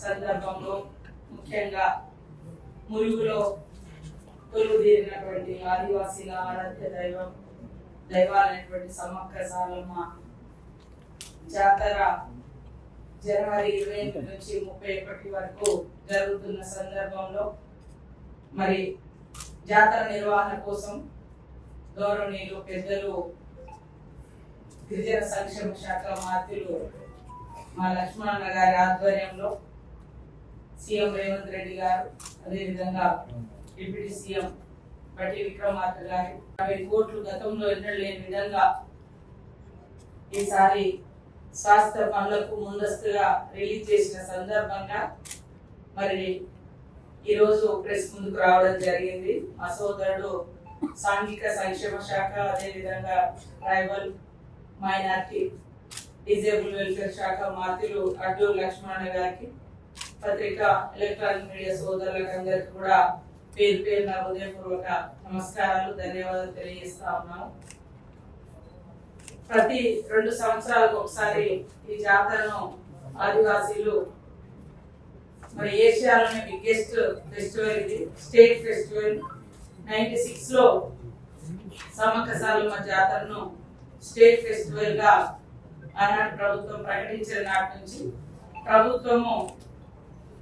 సందర్భంలో ముఖ్యంగా మురుగులో కొలువుదీరినటువంటి ఆదివాసీల ఆరాధ్య దైవం దైవాలైనటువంటి సమ్మక్క సాలమ్మ జాతర జనవరి ఇరవై ఎనిమిది నుంచి ముప్పై ఒకటి వరకు జరుగుతున్న సందర్భంలో మరి జాతర నిర్వహణ కోసం గౌరవనీయులు పెద్దలు గిరిజన సంక్షేమ శాఖ మాత్రులు మా లక్ష్మణ గారి ఆధ్వర్యంలో సీఎం రేవంత్ రెడ్డి గారు అదేవిధంగా డిప్యూటీ సీఎం బట్టి విక్రమార్క గారు యాభై కోట్లు గతంలో ఎన్నడూ లేని విధంగా ఈసారి శాస్త్ర పనులకు ముందస్తుగా రిలీజ్ చేసిన సందర్భంగా మరి ఈరోజు ప్రెస్ ముందుకు రావడం జరిగింది. మా సోదరుడు సాంఘిక సంక్షేమ శాఖ అదేవిధంగా ట్రైబల్ మైనార్టీ డిజేబుల్ వెల్ఫేర్ శాఖ మాతిలు అడ్డూరు లక్ష్మణ గారికి పత్రిక ఎలక్ట్రానిక్ మీడియా సోదరులకు అందరికి కూడా పేరు పేరున హృదయపూర్వక నమస్కారాలు ధన్యవాదాలు తెలియజేస్తా ఉన్నాము. ప్రతి రెండు సంవత్సరాలకు ఒకసారి ఈ జాతరను ఆదివాసీలు మరి ఏషియాలోనే బిగ్గెస్ట్ ఫెస్టివల్ ఇది స్టేట్ ఫెస్టివల్ నైన్టీ సిక్స్లో సమ్మక్క సారలమ్మ జాతరను స్టేట్ ఫెస్టివల్గా ఆనాడు ప్రభుత్వం ప్రకటించిన నాటి నుంచి ప్రభుత్వము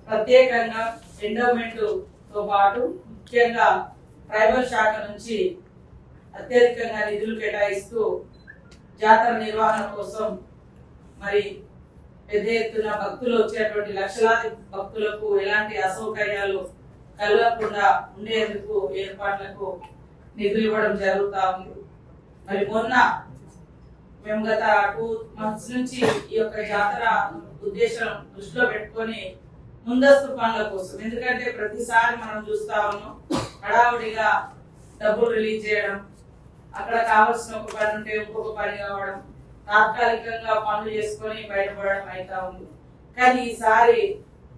ప్రత్యేకంగా ఎండోమెంట్తో పాటు ముఖ్యంగా ట్రైబల్ శాఖ నుంచి అత్యధికంగా నిధులు కేటాయిస్తూ జాతర నిర్వహణ కోసం మరి పెద్ద ఎత్తున భక్తులు వచ్చేటువంటి లక్షలాది భక్తులకు ఎలాంటి అసౌకర్యాలు కలగకుండా ఉండేందుకు ఏర్పాట్లకు నిధులు ఇవ్వడం జరుగుతూ ఉంది. మరి మొన్న మేము గత టూ మంత్స్ నుంచి ఈ యొక్క జాతర ఉద్దేశం దృష్టిలో పెట్టుకొని ముందస్తు పనుల కోసం. ఎందుకంటే ప్రతిసారి మనం చూస్తా ఉన్నాం హడావుడిగా డబ్బులు రిలీజ్ చేయడం అక్కడ కావాల్సిన ఒక పని ఉంటే ఇంకొక పని కావడం తాత్కాలికంగా పనులు చేసుకొని బయటపడడం అవుతా ఉంది. కానీ ఈసారి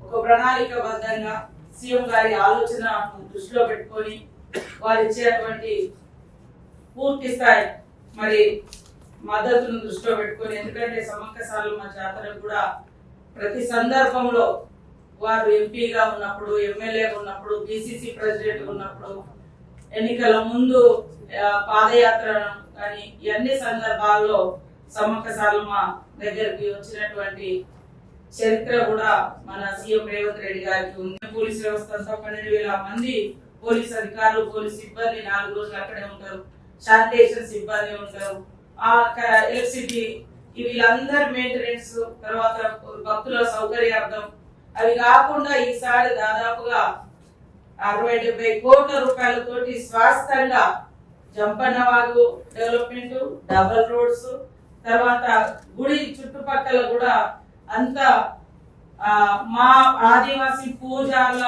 ఒక ప్రణాళికబద్ధంగా సీఎం గారి ఆలోచన దృష్టిలో పెట్టుకొని వారు ఇచ్చేటువంటి పూర్తి స్థాయి మరి మద్దతును దృష్టిలో పెట్టుకొని ఎందుకంటే సమ్మక్క మా జాతర కూడా ప్రతి సందర్భంలో వారు ఎంపీగా ఉన్నప్పుడు ఎమ్మెల్యేగా ఉన్నప్పుడు పిసిసి ప్రెసిడెంట్ ఉన్నప్పుడు ఎన్నికల ముందు పాదయాత్ర కానీ ఇవన్నీ సందర్భాల్లో సమ్మక్క సారలమ్మ దగ్గరికి వచ్చినటువంటి చరిత్ర కూడా మన సీఎం రేవంత్ రెడ్డి గారికి ఉంది. పోలీస్ వ్యవస్థ పన్నెండు వేల మంది పోలీస్ అధికారులు పోలీస్ సిబ్బంది నాలుగు రోజులు అక్కడే ఉంటారు. శానిటేషన్ సిబ్బంది ఉంటారు. ఆ ఎలక్ట్రిసిటీ వీళ్ళందరి మెయింటెనెన్స్ తర్వాత భక్తుల సౌకర్యార్థం అవి కాకుండా ఈసారి దాదాపుగా అరవై డెబ్బై కోట్ల రూపాయలతోటి స్వాస్థంగా జంపన్నవాగు డెవలప్మెంట్ డబల్ రోడ్స్ తర్వాత గుడి చుట్టుపక్కల కూడా అంత మా ఆదివాసీ పూజల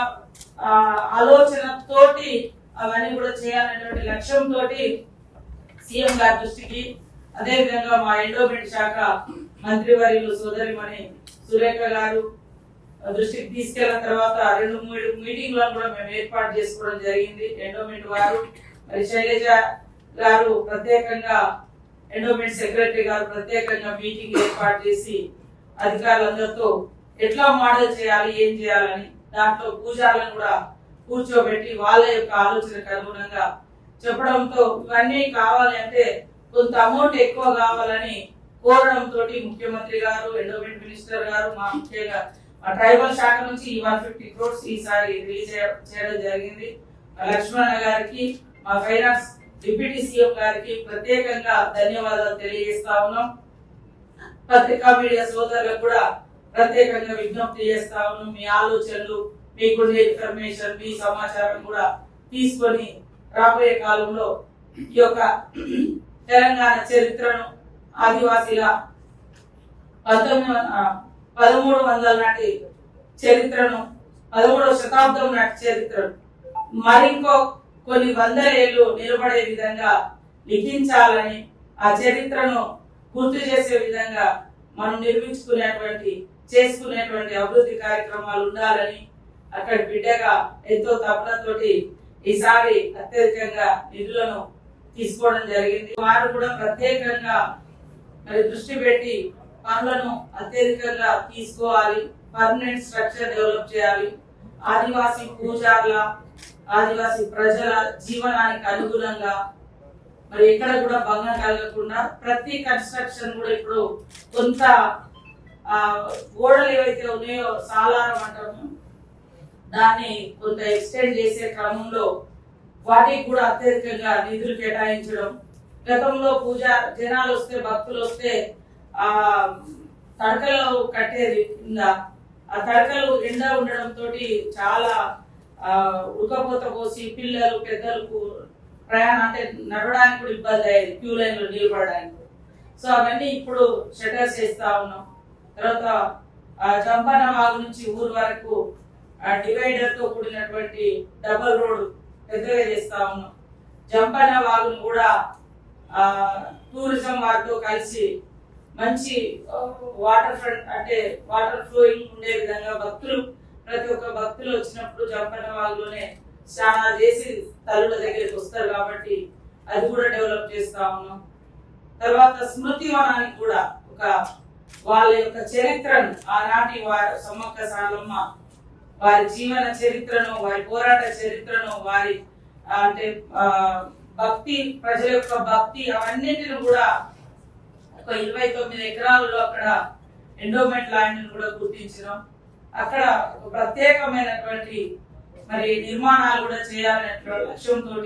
ఆ, ఆలోచనతోటి అవన్నీ కూడా చేయాలనేటువంటి లక్ష్యంతో సీఎం గారి దృష్టికి అదే విధంగా మా ఎండోమెంట్ శాఖ మంత్రివర్యులు సోదరిమణి సురేఖ గారు దృష్టికి తీసుకెళ్ళిన తర్వాత రెండు మూడు మీటింగ్లను కూడా మేము ఏర్పాటు చేసుకోవడం జరిగింది. ఎండోమెంట్ వారు మరి శైలజ గారు ప్రత్యేకంగా ఎండోమెంట్ సెక్రటరీ గారు ప్రత్యేకంగా మీటింగ్ ఏర్పాటు చేసి అధికారులందరితో ఎట్లా మోడల్ చేయాలి ఏం చేయాలని దాంట్లో పూజాలను కూడా కూర్చోబెట్టి వాళ్ళ యొక్క ఆలోచనకు అనుగుణంగా చెప్పడంతో ఇవన్నీ కావాలి అంటే కొంత అమౌంట్ ఎక్కువ కావాలని కోరడంతో ముఖ్యమంత్రి గారు ఎండోమెంట్ మినిస్టర్ గారు మా ముఖ్యంగా ట్రైబల్ శాఖ నుంచి ఈ వన్ ఫిఫ్టీ క్రోడ్స్ ఈసారి రిలీజ్ చేయడం జరిగింది. లక్ష్మణ గారికి మా ఫైనాన్స్ డిప్యూటీ సీఎం గారికి ప్రత్యేకంగా ధన్యవాదాలు తెలియజేస్తా ఉన్నాం. పత్రికా మీడియా సోదరులకు కూడా ప్రత్యేకంగా విజ్ఞప్తి చేస్తా ఉన్నాం. మీ ఆలోచనలు మీకుండే ఇన్ఫర్మేషన్ మీ సమాచారం కూడా తీసుకొని రాబోయే కాలంలో ఈ యొక్క తెలంగాణ చరిత్రను ఆదివాసీల పంతొమ్మిది పదమూడు వందల నాటి చరిత్రను పదమూడవ శతాబ్దం నాటి చరిత్రను మరింకో కొన్ని వందల ఏళ్ళు నిలబడే విధంగా లిఖించాలని ఆ చరిత్రను గుర్తు చేసే విధంగా మనం నిర్మించుకునేటువంటి చేసుకునేటువంటి అభివృద్ధి కార్యక్రమాలు ఉండాలని అక్కడ బిడ్డగా ఎంతో తపనతోటి ఈసారి అత్యధికంగా నిధులను తీసుకోవడం జరిగింది. వారు కూడా ప్రత్యేకంగా మరి దృష్టి పెట్టి పనులను అత్యధికంగా తీసుకోవాలి పర్మనెంట్ స్ట్రక్చర్ డెవలప్ చేయాలి. ఆదివాసి పూజార్ల ఆదివాసి ప్రజల జీవనానికి అనుగుణంగా మరి ఎక్కడ కూడా భంగం కలగకుండా ప్రతి కన్స్ట్రక్షన్ కూడా ఇప్పుడు కొంత గోడలు ఏవైతే ఉన్నాయో సాలారం అంటాము దాన్ని కొంత ఎక్స్టెండ్ చేసే క్రమంలో వాటికి కూడా అత్యధికంగా నిధులు కేటాయించడం. గతంలో పూజ జనాలు వస్తే భక్తులు వస్తే ఆ తడకలో కట్టేది కింద ఆ తడకలు ఎండ ఉండడంతో చాలా ఆ, ఉడకపోత పోసి పిల్లలు పెద్దలకు ప్రయాణం అంటే నడవడానికి కూడా ఇబ్బంది అయ్యేది క్యూ లైన్లో నిలబడడానికి. సో అవన్నీ ఇప్పుడు షటర్స్ చేస్తా ఉన్నాం. తర్వాత ఆ జంపాన వాగు నుంచి ఊరు వరకు ఆ డివైడర్తో కూడినటువంటి డబల్ రోడ్ పెద్దగా చేస్తా ఉన్నాం. జంపన వాగును కూడా ఆ టూరిజం వారితో కలిసి మంచి వాటర్ ఫ్రంట్ అంటే వాటర్ ఫ్లోయింగ్ ఉండే విధంగా భక్తులు ప్రతి ఒక్క భక్తులు వచ్చినప్పుడు జంపన్న వాళ్ళలోనే స్నానాలు చేసి తల్లుల దగ్గరికి వస్తారు కాబట్టి అది కూడా డెవలప్ చేస్తా ఉన్నాం. తర్వాత స్మృతి వనానికి కూడా ఒక వాళ్ళ యొక్క చరిత్రను ఆనాటి వారి సమ్మక్క సాలమ్మ వారి జీవన చరిత్రను వారి పోరాట చరిత్రను వారి అంటే భక్తి ప్రజల యొక్క భక్తి అవన్నిటిని కూడా ఒక ఇరవై తొమ్మిది ఎకరాలలో అక్కడ ఎండోమెంట్ ల్యాండ్ కూడా గుర్తించినాం. అక్కడ ఒక ప్రత్యేకమైనటువంటి మరి నిర్మాణాలు కూడా చేయాలనే లక్ష్యంతో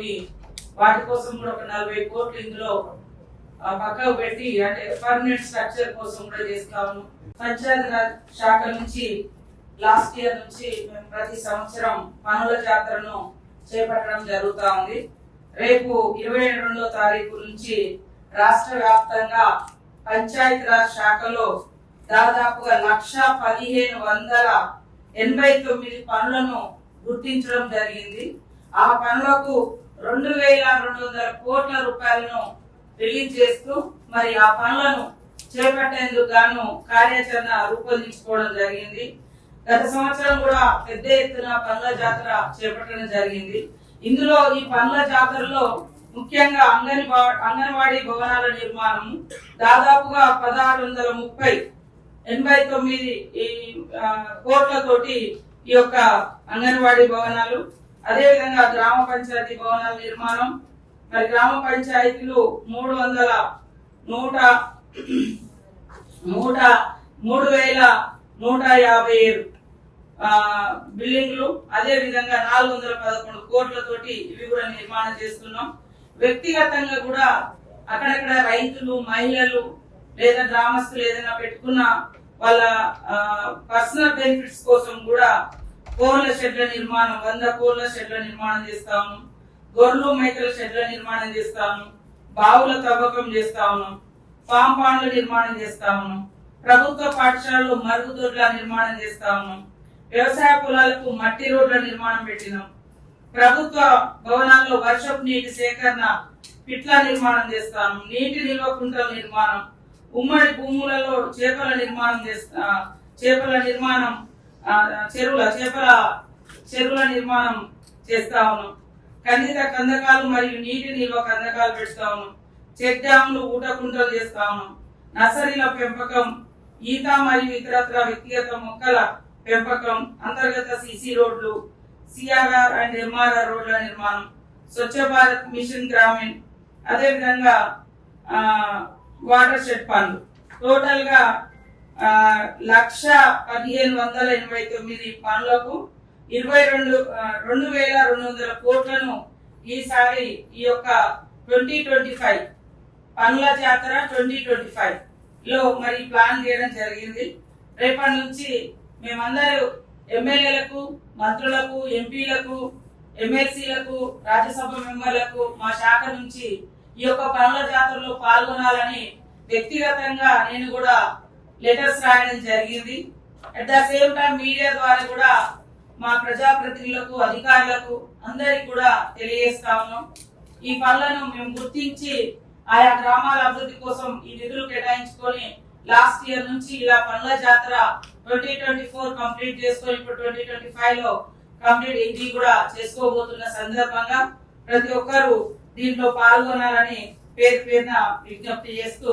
వాటి కోసం కూడా ఒక నలభై కోట్లు ఇందులో పక్కకు పెట్టి అంటే పర్మనెంట్ స్ట్రక్చర్ కోసం కూడా చేస్తాము. పంచాయతీరాజ్ శాఖ నుంచి లాస్ట్ ఇయర్ నుంచి మేము ప్రతి సంవత్సరం పనుల జాతరను చేపట్టడం జరుగుతూ ఉంది. రేపు ఇరవై రెండో తారీఖు నుంచి రాష్ట్ర వ్యాప్తంగా పంచాయతీరాజ్ శాఖలో దాదాపుగా లక్ష పదిహేను వందల ఎనభై తొమ్మిది పనులను గుర్తించడం జరిగింది. ఆ పనులకు రెండు వేల రెండు వందల కోట్ల రూపాయలను రిలీజ్ చేస్తూ మరి ఆ పనులను చేపట్టేందుకు గాను కార్యాచరణ రూపొందించుకోవడం జరిగింది. గత సంవత్సరం కూడా పెద్ద ఎత్తున పనుల జాతర చేపట్టడం జరిగింది. ఇందులో ఈ పనుల జాతరలో ముఖ్యంగా అంగని అంగన్వాడీ భవనాల నిర్మాణం దాదాపుగా పదహారు వందల ముప్పై ఎనభై తొమ్మిది ఈ కోట్లతోటి ఈ యొక్క అంగన్వాడీ భవనాలు అదేవిధంగా గ్రామ పంచాయతీ భవనాల నిర్మాణం మరి గ్రామ పంచాయతీలు మూడు వందల నూట నూట మూడు వేల నూట యాభై ఏడు బిల్డింగ్లు అదే విధంగా నాలుగు వందల పదకొండు కోట్లతోటి ఇవి కూడా నిర్మాణం చేస్తున్నాం. వ్యక్తిగతంగా కూడా అక్కడక్కడ రైతులు మహిళలు లేదా గ్రామస్తులు ఏదైనా పెట్టుకున్న వాళ్ళ పర్సనల్ బెనిఫిట్స్ కోసం కూడా కోళ్ళ షెడ్ల నిర్మాణం వంద కోళ్ళ షెడ్ల నిర్మాణం చేస్తాము గొర్రెలు మేకల షెడ్ల నిర్మాణం చేస్తాము బావుల తవ్వకం చేస్తా ఉన్నాం ఫామ్ పాండ్ల నిర్మాణం చేస్తా ఉన్నాం ప్రభుత్వ పాఠశాలలో మరుగుదొడ్ల నిర్మాణం చేస్తా ఉన్నాం వ్యవసాయ పొలాలకు మట్టి రోడ్ల నిర్మాణం పెట్టినాం. ప్రభుత్వ భవనాల్లో వర్షపు నీటి సేకరణ పిట్ల నిర్మాణం చేస్తాను నీటి నిల్వ కుంటల నిర్మాణం ఉమ్మడి భూములలో చేపల నిర్మాణం చేస్తా చేపల నిర్మాణం చెరువుల చేపల చెరువుల నిర్మాణం చేస్తా ఉన్నాం. ఖండిత కందకాలు మరియు నీటి నిల్వ కందకాలు పెడతా ఉన్నాం. చెక్ డ్యాములు ఊట కుంటలు చేస్తా ఉన్నాం. నర్సరీల పెంపకం ఈత మరియు ఇతరత్ర వ్యక్తిగత మొక్కల పెంపకం అంతర్గత సిసి రోడ్లు సిఆర్ఆర్ అండ్ ఎంఆర్ఆర్ రోడ్ల నిర్మాణం. స్వచ్ఛ భారత్ మిషన్ గ్రామీణ్. అదేవిధంగా వాటర్ షెడ్ పనులు. టోటల్గా లక్ష పదిహేను వందల ఎనభై తొమ్మిది పనులకు ఇరవై రెండు రెండు వేల రెండు వందల కోట్లను ఈసారి ఈ యొక్క ట్వంటీ ట్వంటీ ఫైవ్ పనుల జాతర ట్వంటీ ట్వంటీ ఫైవ్లో మరి ప్లాన్ చేయడం జరిగింది. రేపటి నుంచి మేమందరూ ఎమ్మెల్యేలకు మంత్రులకు ఎంపీలకు ఎమ్మెల్సీలకు రాజ్యసభ మెంబర్లకు మా శాఖ నుంచి ఈ యొక్క పనుల జాతరలో పాల్గొనాలని వ్యక్తిగతంగా నేను కూడా లెటర్స్ రాయడం జరిగింది. At the same time media ద్వారా కూడా మా ప్రజాప్రతినిధులకు అధికారులకు అందరికి కూడా తెలియజేస్తా ఉన్నాం. ఈ పనులను మేము గుర్తించి ఆయా గ్రామాల అభివృద్ధి కోసం ఈ నిధులు కేటాయించుకొని లాస్ట్ ఇయర్ నుంచి ఇలా పనుల జాతర ట్వంటీ ట్వంటీ ఫోర్ కంప్లీట్ చేసుకొని ఇప్పుడు ట్వంటీ ట్వంటీ ఫైవ్లో కంప్లీట్ ఇది కూడా చేసుకోబోతున్న సందర్భంగా ప్రతి ఒక్కరూ దీంట్లో పాల్గొనాలని పేరు పేరున విజ్ఞప్తి చేస్తూ